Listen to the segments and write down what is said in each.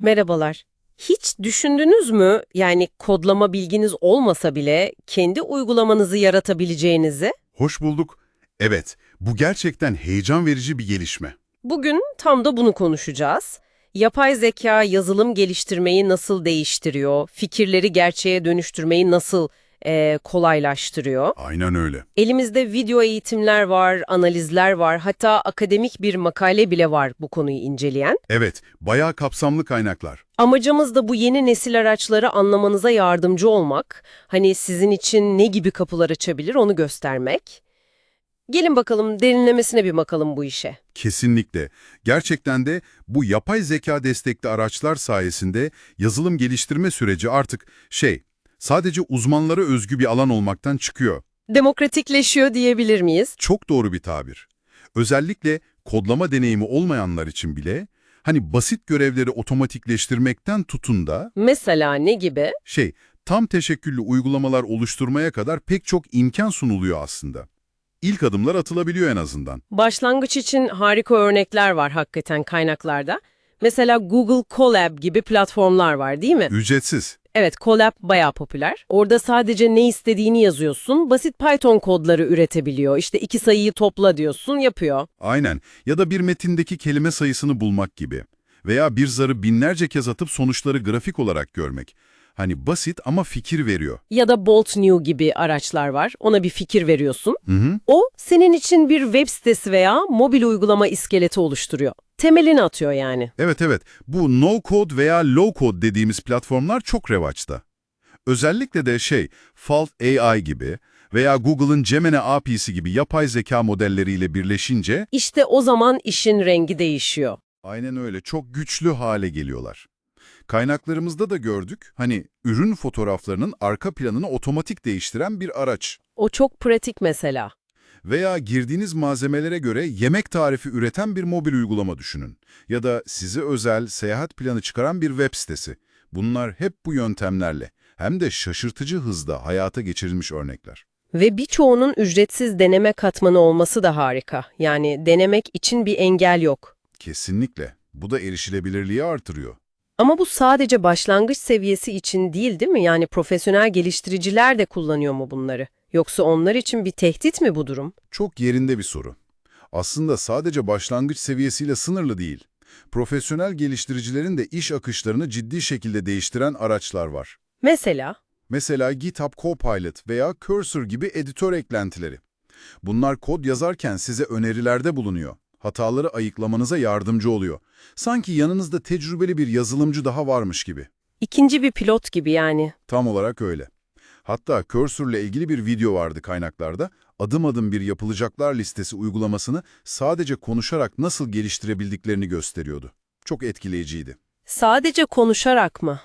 Merhabalar. Hiç düşündünüz mü yani kodlama bilginiz olmasa bile kendi uygulamanızı yaratabileceğinizi? Hoş bulduk. Evet, bu gerçekten heyecan verici bir gelişme. Bugün tam da bunu konuşacağız. Yapay zeka yazılım geliştirmeyi nasıl değiştiriyor, fikirleri gerçeğe dönüştürmeyi nasıl eee, kolaylaştırıyor? Aynen öyle. Elimizde video eğitimler var, analizler var, hatta akademik bir makale bile var bu konuyu inceleyen. Evet, bayağı kapsamlı kaynaklar. Amacımız da bu yeni nesil araçları anlamanıza yardımcı olmak. Hani sizin için ne gibi kapılar açabilir onu göstermek. Gelin bakalım derinlemesine bir bakalım bu işe. Kesinlikle. Gerçekten de bu yapay zeka destekli araçlar sayesinde yazılım geliştirme süreci artık şey, sadece uzmanlara özgü bir alan olmaktan çıkıyor. Demokratikleşiyor diyebilir miyiz? Çok doğru bir tabir. Özellikle kodlama deneyimi olmayanlar için bile, hani basit görevleri otomatikleştirmekten tutun da, Mesela ne gibi? şey, tam teşekküllü uygulamalar oluşturmaya kadar pek çok imkan sunuluyor aslında. İlk adımlar atılabiliyor en azından. Başlangıç için harika örnekler var hakikaten kaynaklarda. Mesela Google Colab gibi platformlar var değil mi? Ücretsiz. Evet, Colab bayağı popüler. Orada sadece ne istediğini yazıyorsun, basit Python kodları üretebiliyor. İşte iki sayıyı topla diyorsun, yapıyor. Aynen. Ya da bir metindeki kelime sayısını bulmak gibi. Veya bir zarı binlerce kez atıp sonuçları grafik olarak görmek. Hani basit ama fikir veriyor. Ya da Bolt New gibi araçlar var. Ona bir fikir veriyorsun. Hı hı. O senin için bir web sitesi veya mobil uygulama iskeleti oluşturuyor. Temelini atıyor yani. Evet evet. Bu no code veya low code dediğimiz platformlar çok revaçta. Özellikle de şey, Fault AI gibi veya Google'ın Gemini API'si gibi yapay zeka modelleriyle birleşince İşte o zaman işin rengi değişiyor. aynen öyle çok güçlü hale geliyorlar. Kaynaklarımızda da gördük, hani ürün fotoğraflarının arka planını otomatik değiştiren bir araç. O çok pratik mesela. Veya girdiğiniz malzemelere göre yemek tarifi üreten bir mobil uygulama düşünün. Ya da size özel seyahat planı çıkaran bir web sitesi. Bunlar hep bu yöntemlerle hem de şaşırtıcı hızda hayata geçirilmiş örnekler. Ve birçoğunun ücretsiz deneme katmanı olması da harika. Yani denemek için bir engel yok. Kesinlikle. Bu da erişilebilirliği artırıyor. Ama bu sadece başlangıç seviyesi için değil değil mi? Yani profesyonel geliştiriciler de kullanıyor mu bunları? Yoksa onlar için bir tehdit mi bu durum? Çok yerinde bir soru. Aslında sadece başlangıç seviyesiyle sınırlı değil. Profesyonel geliştiricilerin de iş akışlarını ciddi şekilde değiştiren araçlar var. Mesela Mesela GitHub Copilot veya Cursor gibi editör eklentileri. Bunlar kod yazarken size önerilerde bulunuyor. Hataları ayıklamanıza yardımcı oluyor. Sanki yanınızda tecrübeli bir yazılımcı daha varmış gibi. ikinci bir pilot gibi yani. Tam olarak öyle. Hatta Cursor'la ilgili bir video vardı kaynaklarda. Adım adım bir yapılacaklar listesi uygulamasını sadece konuşarak nasıl geliştirebildiklerini gösteriyordu. Çok etkileyiciydi. Sadece konuşarak mı?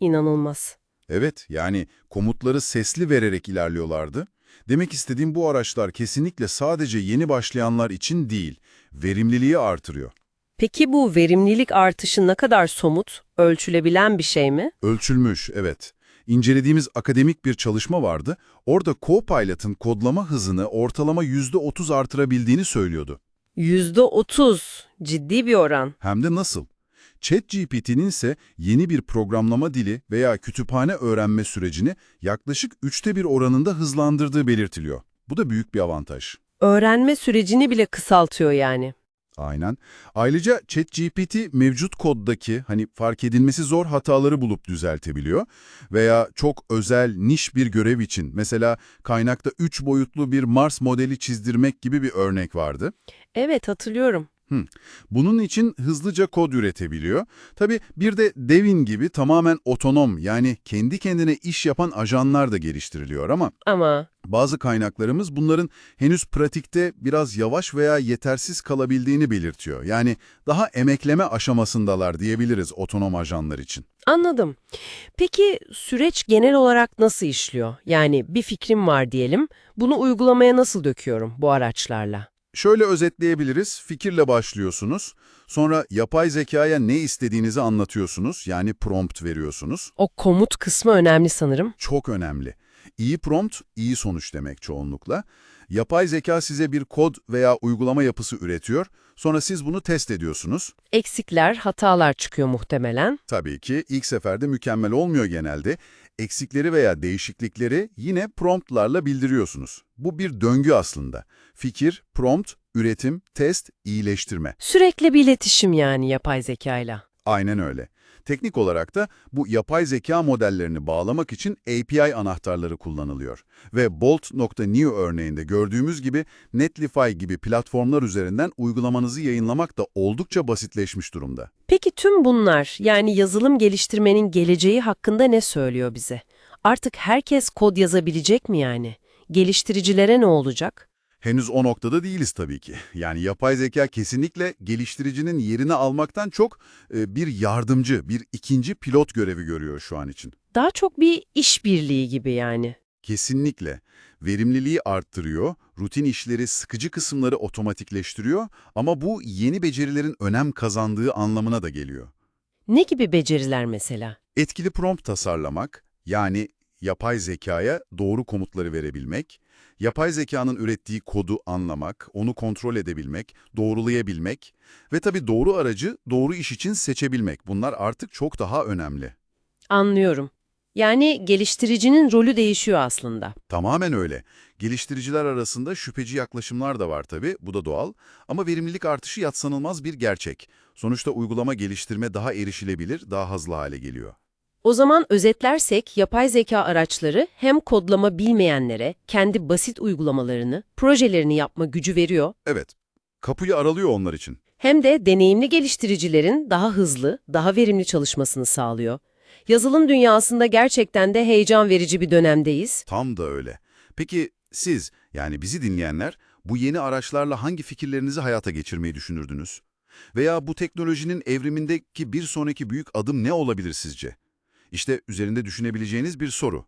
İnanılmaz. Evet, yani komutları sesli vererek ilerliyorlardı. Demek istediğim bu araçlar kesinlikle sadece yeni başlayanlar için değil, verimliliği artırıyor. Peki bu verimlilik artışı ne kadar somut, ölçülebilen bir şey mi? Ölçülmüş, evet. İncelediğimiz akademik bir çalışma vardı. Orada Copilot'ın kodlama hızını ortalama %30 artırabildiğini söylüyordu. Yüzde otuz. Ciddi bir oran. Hem de nasıl? ChatGPT'nin ise yeni bir programlama dili veya kütüphane öğrenme sürecini yaklaşık üçte bir oranında hızlandırdığı belirtiliyor. Bu da büyük bir avantaj. Öğrenme sürecini bile kısaltıyor yani. Aynen. Ayrıca ChatGPT mevcut koddaki hani fark edilmesi zor hataları bulup düzeltebiliyor veya çok özel niş bir görev için mesela kaynakta 3 boyutlu bir Mars modeli çizdirmek gibi bir örnek vardı. Evet hatırlıyorum. Bunun için hızlıca kod üretebiliyor. Tabii bir de Devin gibi tamamen otonom yani kendi kendine iş yapan ajanlar da geliştiriliyor ama Ama bazı kaynaklarımız bunların henüz pratikte biraz yavaş veya yetersiz kalabildiğini belirtiyor. Yani daha emekleme aşamasındalar diyebiliriz otonom ajanlar için. anladım. Peki süreç genel olarak nasıl işliyor? Yani bir fikrim var diyelim. Bunu uygulamaya nasıl döküyorum bu araçlarla? Şöyle özetleyebiliriz, fikirle başlıyorsunuz, sonra yapay zekaya ne istediğinizi anlatıyorsunuz, yani prompt veriyorsunuz. O komut kısmı önemli sanırım. Çok önemli. İyi prompt, iyi sonuç demek çoğunlukla. Yapay zeka size bir kod veya uygulama yapısı üretiyor, Sonra siz bunu test ediyorsunuz. Eksikler, hatalar çıkıyor muhtemelen. Tabii ki ilk seferde mükemmel olmuyor genelde. Eksikleri veya değişiklikleri yine promptlarla bildiriyorsunuz. Bu bir döngü aslında. Fikir, prompt, üretim, test, iyileştirme. Sürekli bir iletişim yani yapay zekayla. Aynen öyle. Teknik olarak da bu yapay zeka modellerini bağlamak için API anahtarları kullanılıyor. Ve Bolt.new örneğinde gördüğümüz gibi Netlify gibi platformlar üzerinden uygulamanızı yayınlamak da oldukça basitleşmiş durumda. Peki tüm bunlar yani yazılım geliştirmenin geleceği hakkında ne söylüyor bize? Artık herkes kod yazabilecek mi yani? Geliştiricilere ne olacak? Henüz o noktada değiliz tabii ki. Yani yapay zeka kesinlikle geliştiricinin yerini almaktan çok e, bir yardımcı, bir ikinci pilot görevi görüyor şu an için. Daha çok bir işbirliği gibi yani. Kesinlikle. Verimliliği arttırıyor, rutin işleri, sıkıcı kısımları otomatikleştiriyor ama bu yeni becerilerin önem kazandığı anlamına da geliyor. Ne gibi beceriler mesela? Etkili prompt tasarlamak, yani yapay zekaya doğru komutları verebilmek, yapay zekanın ürettiği kodu anlamak, onu kontrol edebilmek, doğrulayabilmek ve tabii doğru aracı doğru iş için seçebilmek. Bunlar artık çok daha önemli. Anlıyorum. Yani geliştiricinin rolü değişiyor aslında. Tamamen öyle. Geliştiriciler arasında şüpheci yaklaşımlar da var tabii, bu da doğal. Ama verimlilik artışı yatsınılmaz bir gerçek. Sonuçta uygulama geliştirme daha erişilebilir, daha hızlı hale geliyor. O zaman özetlersek yapay zeka araçları hem kodlama bilmeyenlere kendi basit uygulamalarını, projelerini yapma gücü veriyor Evet, kapıyı aralıyor onlar için. hem de deneyimli geliştiricilerin daha hızlı, daha verimli çalışmasını sağlıyor. Yazılım dünyasında gerçekten de heyecan verici bir dönemdeyiz. Tam da öyle. Peki siz, yani bizi dinleyenler, bu yeni araçlarla hangi fikirlerinizi hayata geçirmeyi düşünürdünüz? Veya bu teknolojinin evrimindeki bir sonraki büyük adım ne olabilir sizce? İşte üzerinde düşünebileceğiniz bir soru.